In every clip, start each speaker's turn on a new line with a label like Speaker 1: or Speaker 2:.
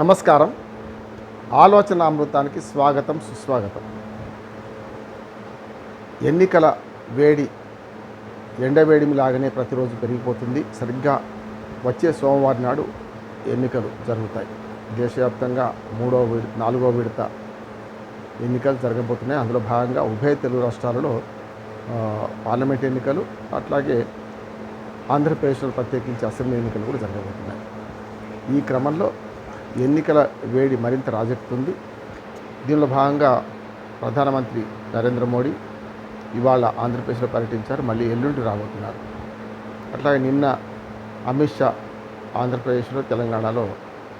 Speaker 1: నమస్కారం. ఆలోచన అమృతానికి స్వాగతం సుస్వాగతం. ఎన్నికల వేడి ఎండవేడిమి లాగానే ప్రతిరోజు పెరిగిపోతుంది. సరిగ్గా వచ్చే సోమవారం నాడు ఎన్నికలు జరుగుతాయి. దేశవ్యాప్తంగా మూడో విడత నాలుగో విడత ఎన్నికలు జరగబోతున్నాయి. అందులో భాగంగా ఉభయ తెలుగు రాష్ట్రాలలో పార్లమెంట్ ఎన్నికలు అట్లాగే ఆంధ్రప్రదేశ్లో ప్రత్యేకించి అసెంబ్లీ ఎన్నికలు కూడా జరగబోతున్నాయి. ఈ క్రమంలో ఎన్నికల వేడి మరింత రాజెక్కుతుంది దీనిలో భాగంగా ప్రధానమంత్రి నరేంద్ర మోడీ ఇవాళ ఆంధ్రప్రదేశ్లో పర్యటించారు. మళ్ళీ ఎల్లుండి రాబోతున్నారు. అట్లాగే నిన్న అమిత్ షా ఆంధ్రప్రదేశ్లో తెలంగాణలో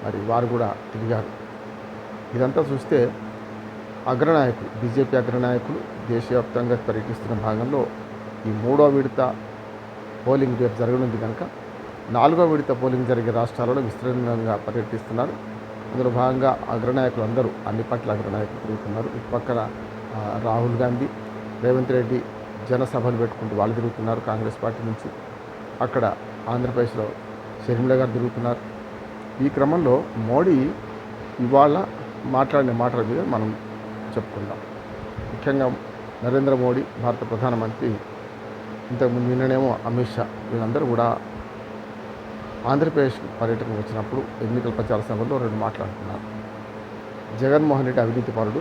Speaker 1: మరి వారు కూడా తిరిగారు. ఇదంతా చూస్తే అగ్రనాయకులు బీజేపీ అగ్రనాయకులు దేశవ్యాప్తంగా పర్యటిస్తున్న భాగంలో ఈ మూడో విడత పోలింగ్ రేపు జరగనుంది కనుక నాలుగో విడత పోలింగ్ జరిగే రాష్ట్రాలలో విస్తృతంగా పర్యటిస్తున్నారు. అందులో భాగంగా అగ్రనాయకులు అందరూ అన్ని పట్ల అగ్రనాయకులు తిరుగుతున్నారు. ఇటు పక్కన రాహుల్ గాంధీ రేవంత్ రెడ్డి జనసభలు పెట్టుకుంటూ వాళ్ళు తిరుగుతున్నారు కాంగ్రెస్ పార్టీ నుంచి. అక్కడ ఆంధ్రప్రదేశ్లో షర్మిల గారు తిరుగుతున్నారు. ఈ క్రమంలో మోడీ ఇవాళ మాట్లాడిన మాటల మీద మనం చెప్పుకుందాం. ముఖ్యంగా నరేంద్ర మోడీ భారత ప్రధానమంత్రి ఇంతకుముందు నిన్ననేమో అమిత్ షా వీళ్ళందరూ కూడా ఆంధ్రప్రదేశ్ పర్యటన వచ్చినప్పుడు ఎన్నికల ప్రచార సభలో రెండు మాట్లాడుతున్నారు జగన్మోహన్ రెడ్డి అవినీతి పరుడు.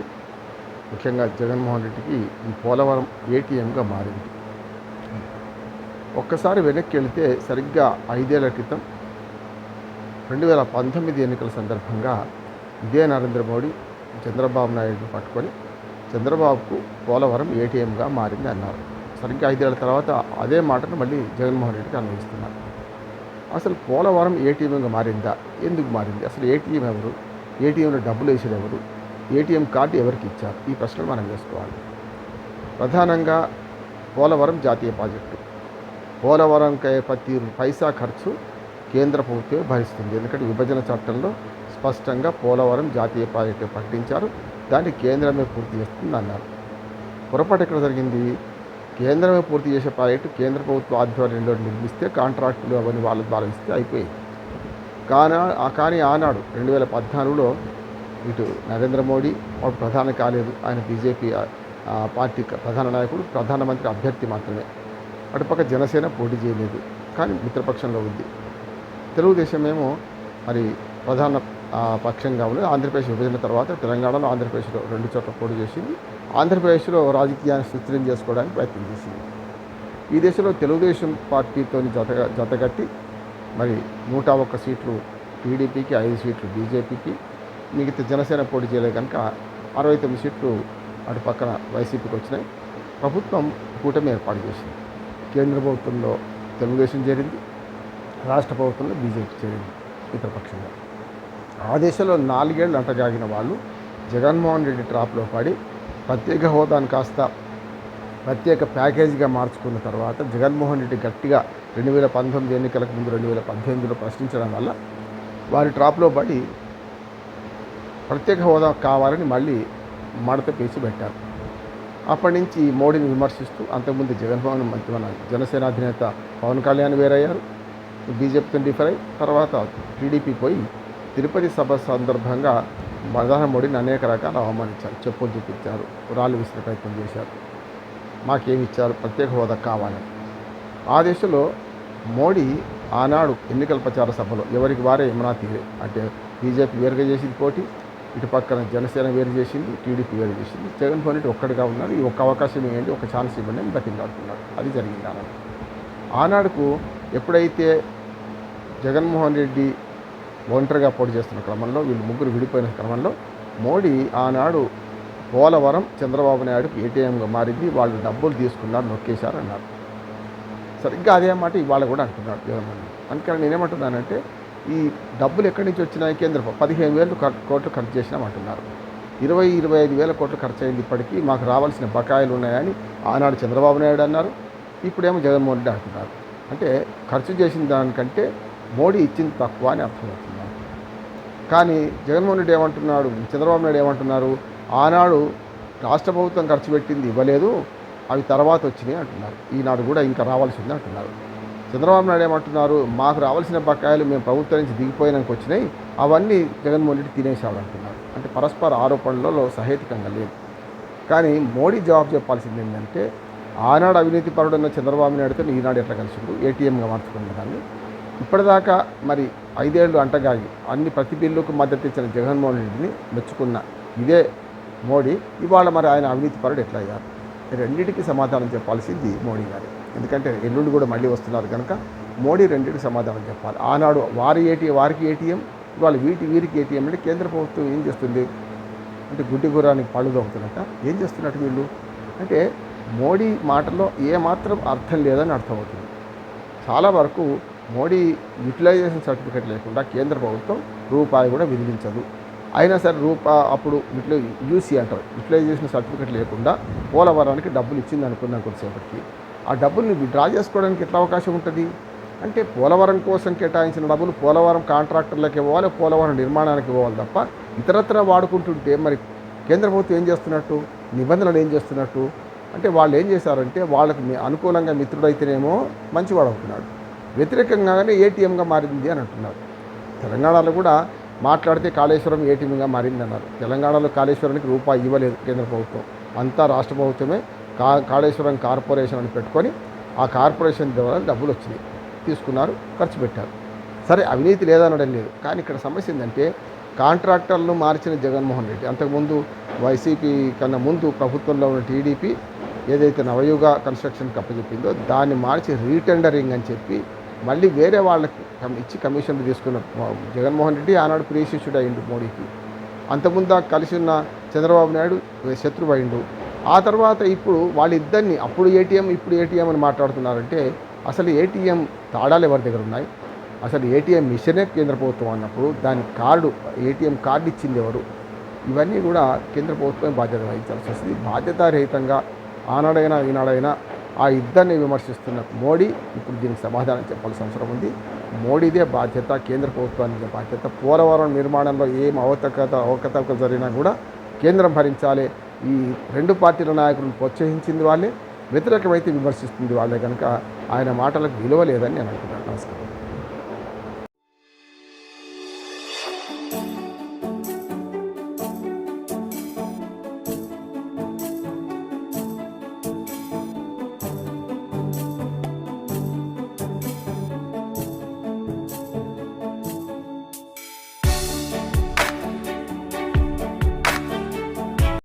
Speaker 1: ముఖ్యంగా జగన్మోహన్ రెడ్డికి ఈ పోలవరం ఏటీఎంగా మారింది. ఒక్కసారి వెనక్కి వెళితే సరిగ్గా ఐదేళ్ళ క్రితం రెండు వేల పంతొమ్మిది ఎన్నికల సందర్భంగా ఇదే నరేంద్ర మోడీ చంద్రబాబు నాయుడుని పట్టుకొని చంద్రబాబుకు పోలవరం ఏటీఎంగా మారింది అన్నారు. సరిగ్గా ఐదేళ్ళ తర్వాత అదే మాటను మళ్ళీ జగన్మోహన్ రెడ్డికి అన్వయిస్తున్నారు. అసలు పోలవరం ఏటీఎంగా మారిందా? ఎందుకు మారింది? అసలు ఏటీఎం ఎవరు? ఏటీఎంలో డబ్బులు వేసేది ఎవరు? ఏటీఎం కార్డు ఎవరికి ఇచ్చారు? ఈ ప్రశ్నలు మనం వేసుకోవాలి. ప్రధానంగా పోలవరం జాతీయ ప్రాజెక్టు. పోలవరంకై ప్రతి పైసా ఖర్చు కేంద్ర ప్రభుత్వమే భరిస్తుంది. ఎందుకంటే విభజన చట్టంలో స్పష్టంగా పోలవరం జాతీయ ప్రాజెక్టు ప్రకటించారు దాన్ని కేంద్రమే పూర్తి చేస్తుంది అన్నారు పొరపాటు ఎక్కడ జరిగింది? కేంద్రమే పూర్తి చేసే ప్రాజెక్టు కేంద్ర ప్రభుత్వ ఆధ్వర్యంలో నిర్మిస్తే కాంట్రాక్టులు అవన్నీ వాళ్ళ ద్వారా ఇస్తే అయిపోయింది. కానా ఆ- కానీ ఆనాడు రెండు వేల పద్నాలుగులో ఇటు నరేంద్ర మోడీ వాడు ప్రధాని కాలేదు. ఆయన బీజేపీ పార్టీ ప్రధాన నాయకుడు ప్రధానమంత్రి అభ్యర్థి మాత్రమే. అటుపక్క జనసేన పోటీ చేయలేదు. కానీ మిత్రపక్షంలో ఉంది. తెలుగుదేశం ఏమో మరి ప్రధాన పక్షంగా ఉన్నది. ఆంధ్రప్రదేశ్ విభజన తర్వాత తెలంగాణలో ఆంధ్రప్రదేశ్లో రెండు చోట్ల పోటీ చేసింది. ఆంధ్రప్రదేశ్లో రాజకీయాన్ని సుస్థిరం చేసుకోవడానికి ప్రయత్నం చేసింది. ఈ దేశంలో తెలుగుదేశం పార్టీతో జత జతగట్టి మరి నూట ఒక్క సీట్లు టీడీపీకి ఐదు సీట్లు బీజేపీకి మిగతా జనసేన పోటీ చేయలేదు కనుక అరవై తొమ్మిది సీట్లు అటు పక్కన వైసీపీకి వచ్చినాయి. ప్రభుత్వం కూటమి ఏర్పాటు చేసింది. కేంద్ర ప్రభుత్వంలో తెలుగుదేశం చేరింది. రాష్ట్ర ప్రభుత్వంలో బీజేపీ చేరింది. ఇతర పక్షంగా ఆ దేశంలో నాలుగేళ్ళు అంటగాగిన వాళ్ళు జగన్మోహన్ రెడ్డి ట్రాప్లో పడి ప్రత్యేక హోదాను కాస్త ప్రత్యేక ప్యాకేజీగా మార్చుకున్న తర్వాత జగన్మోహన్ రెడ్డి గట్టిగా రెండు వేల పంతొమ్మిది ఎన్నికలకు ముందు రెండు వేల పద్దెనిమిదిలో ప్రశ్నించడం వల్ల వారి ట్రాప్లో పడి ప్రత్యేక హోదా కావాలని మళ్ళీ మడత పేసి పెట్టారు. అప్పటి నుంచి మోడీని విమర్శిస్తూ అంతకుముందు జగన్మోహన్ మంత్రి మన జనసేన అధినేత పవన్ కళ్యాణ్ వేరయ్యారు. బీజేపీతో డిఫర్ అయ్యి తర్వాత టీడీపీ పోయి తిరుపతి సభ సందర్భంగా ప్రధాని మోడీని అనేక రకాల అవమానించారు చెప్పులు చూపించారు రాళ్ళు విసిరే ప్రయత్నం చేశారు. మాకేమి ఇచ్చారు? ప్రత్యేక హోదా కావాలని ఆ దేశంలో మోడీ ఆనాడు ఎన్నికల ప్రచార సభలో ఎవరికి వారే యమునా తీరే అంటే బీజేపీ వేరుగా చేసింది పోటీ ఇటు పక్కన జనసేన వేరు చేసింది టీడీపీ వేరు చేసింది జగన్మోహన్ రెడ్డి ఒక్కడిగా ఉన్నారు ఈ ఒక్క అవకాశం ఇవ్వండి ఒక ఛాన్స్ ఇవ్వండి అని బతిలాడుతున్నారు అది జరిగింది ఆనాడు. ఆనాడుకు ఎప్పుడైతే జగన్మోహన్ రెడ్డి ఒంటరిగా పోటీ చేస్తున్న క్రమంలో వీళ్ళు ముగ్గురు విడిపోయిన క్రమంలో మోడీ ఆనాడు పోలవరం చంద్రబాబు నాయుడుకి ఏటీఎంగా మారింది. వాళ్ళు డబ్బులు తీసుకున్నారు నొక్కేశారు అన్నారు సరిగ్గా అదే మాట ఇవాళ కూడా అంటున్నాడు జగన్మోహన్ అందుకని నేనేమంటున్నానంటే ఈ డబ్బులు ఎక్కడి నుంచి వచ్చినాయి? కేంద్ర పదిహేను వేలు కోట్లు ఖర్చు చేసినామంటున్నారు ఇరవై ఇరవై ఐదు వేల కోట్లు ఖర్చు అయింది ఇప్పటికీ మాకు రావాల్సిన బకాయిలు ఉన్నాయని ఆనాడు చంద్రబాబు నాయుడు అన్నారు. ఇప్పుడేమో జగన్మోహన్ రెడ్డి అంటున్నారు. అంటే ఖర్చు చేసిన దానికంటే మోడీ ఇచ్చింది తక్కువ అని అర్థమవుతుంది. కానీ జగన్మోహన్ రెడ్డి ఏమంటున్నాడు? చంద్రబాబు నాయుడు ఏమంటున్నారు? ఆనాడు రాష్ట్ర ప్రభుత్వం ఖర్చు పెట్టింది ఇవ్వలేదు అవి తర్వాత వచ్చినాయి అంటున్నారు. ఈనాడు కూడా ఇంకా రావాల్సింది అంటున్నారు. చంద్రబాబు నాయుడు ఏమంటున్నారు? మాకు రావాల్సిన బకాయిలు మేము ప్రభుత్వం నుంచి దిగిపోయినాక వచ్చినాయి అవన్నీ జగన్మోహన్ రెడ్డి తినేసాడు అంటున్నారు. అంటే పరస్పర ఆరోపణలలో సహేతికంగా లేదు. కానీ మోడీ జవాబు చెప్పాల్సింది ఏంటంటే ఆనాడు అవినీతి పరుడున్న చంద్రబాబు నాయుడుతో ఈనాడు ఎట్లా కలిసిండు ఏటీఎంగా మార్చుకున్న దాన్ని ఇప్పటిదాకా మరి ఐదేళ్ళు అంటగాగి అన్ని ప్రతి బిల్లుకు మద్దతు ఇచ్చిన జగన్మోహన్ రెడ్డిని మెచ్చుకున్న ఇదే మోడీ ఇవాళ మరి ఆయన అవినీతి పరుడు ఎట్లా అయ్యారు రెండింటికి సమాధానం చెప్పాల్సింది మోడీ గారు. ఎందుకంటే ఎల్లుండి కూడా మళ్ళీ వస్తున్నారు కనుక మోడీ రెండింటికి సమాధానం చెప్పాలి. ఆనాడు వారి ఏటీఎం వారికి ఏటీఎం ఇవాళ వీటి వీరికి ఏటీఎం అంటే కేంద్ర ప్రభుత్వం ఏం చేస్తుంది? అంటే గుడ్డి గుర్రానికి పళ్ళు దొంగతున్నట్ట ఏం చేస్తున్నట్టు వీళ్ళు? అంటే మోడీ మాటల్లో ఏమాత్రం అర్థం లేదని అర్థమవుతుంది. చాలా వరకు మోడీ యూటిలైజేషన్ సర్టిఫికేట్ లేకుండా కేంద్ర ప్రభుత్వం రూపాయి కూడా విధించదు. అయినా సరే రూపా అప్పుడు ఇట్లా యూసీ అంటారు. యూటిలైజేషన్ సర్టిఫికేట్ లేకుండా పోలవరానికి డబ్బులు ఇచ్చింది అనుకున్నాం కొద్దిసేపటికి. ఆ డబ్బుల్ని విత్డ్రా చేసుకోవడానికి ఎట్లా అవకాశం ఉంటుంది? అంటే పోలవరం కోసం కేటాయించిన డబ్బులు పోలవరం కాంట్రాక్టర్లకు ఇవ్వాలి పోలవరం నిర్మాణానికి ఇవ్వాలి తప్ప ఇతరత్ర వాడుకుంటుంటే మరి కేంద్ర ప్రభుత్వం ఏం చేస్తున్నట్టు? నిబంధనలు ఏం చేస్తున్నట్టు? అంటే వాళ్ళు ఏం చేశారంటే వాళ్ళకి మీ- అనుకూలంగా మిత్రుడైతేనేమో మంచివాడు అవుతున్నాడు. వ్యతిరేకంగానే ఏటీఎంగా మారింది అని అంటున్నారు. తెలంగాణలో కూడా మాట్లాడితే కాళేశ్వరం ఏటీఎంగా మారింది అన్నారు. తెలంగాణలో కాళేశ్వరానికి రూపాయి ఇవ్వలేదు కేంద్ర ప్రభుత్వం. అంతా రాష్ట్ర ప్రభుత్వమే కా కాళేశ్వరం కార్పొరేషన్ అని పెట్టుకొని ఆ కార్పొరేషన్ ద్వారా డబ్బులు వచ్చినాయి. తీసుకున్నారు ఖర్చు పెట్టారు. సరే అవినీతి లేదనడం లేదు. కానీ ఇక్కడ సమస్య ఏంటంటే కాంట్రాక్టర్లను మార్చిన జగన్మోహన్ రెడ్డి. అంతకుముందు వైసీపీ కన్నా ముందు ప్రభుత్వంలో ఉన్న టీడీపీ ఏదైతే నవయుగ కన్స్ట్రక్షన్కి అప్పచెప్పిందో దాన్ని మార్చి రీటెండరింగ్ అని చెప్పి మళ్ళీ వేరే వాళ్ళకి ఇచ్చి కమిషన్లు తీసుకున్న జగన్మోహన్ రెడ్డి ఆనాడు ప్రియశిష్యుడు అయిండు మోడీకి. అంతకుముందు కలిసి ఉన్న చంద్రబాబు నాయుడు శత్రువు అయిండు. ఆ తర్వాత ఇప్పుడు వాళ్ళిద్దరిని అప్పుడు ఏటీఎం ఇప్పుడు ఏటీఎం అని మాట్లాడుతున్నారంటే అసలు ఏటీఎం తాడాలు ఎవరి దగ్గర ఉన్నాయి? అసలు ఏటీఎం మిషనే కేంద్ర ప్రభుత్వం అన్నప్పుడు దాని కార్డు ఏటీఎం కార్డు ఇచ్చింది ఎవరు? ఇవన్నీ కూడా కేంద్ర ప్రభుత్వం బాధ్యత వహించాల్సి వస్తుంది. బాధ్యతారహితంగా ఆనాడైనా ఈనాడైనా ఆ ఇద్దరిని విమర్శిస్తున్న మోడీ ఇప్పుడు దీనికి సమాధానం చెప్పాల్సిన అవసరం ఉంది. మోడీదే బాధ్యత కేంద్ర ప్రభుత్వానికి బాధ్యత. పోలవరం నిర్మాణంలో ఏం అవతకత అవకతవకలు జరిగినా కూడా కేంద్రం భరించాలి. ఈ రెండు పార్టీల నాయకులను ప్రోత్సహించింది వాళ్ళే వ్యతిరేకమైతే విమర్శిస్తుంది వాళ్ళే కనుక ఆయన మాటలకు విలువ లేదని నేను అనుకుంటున్నాను. నమస్కారం.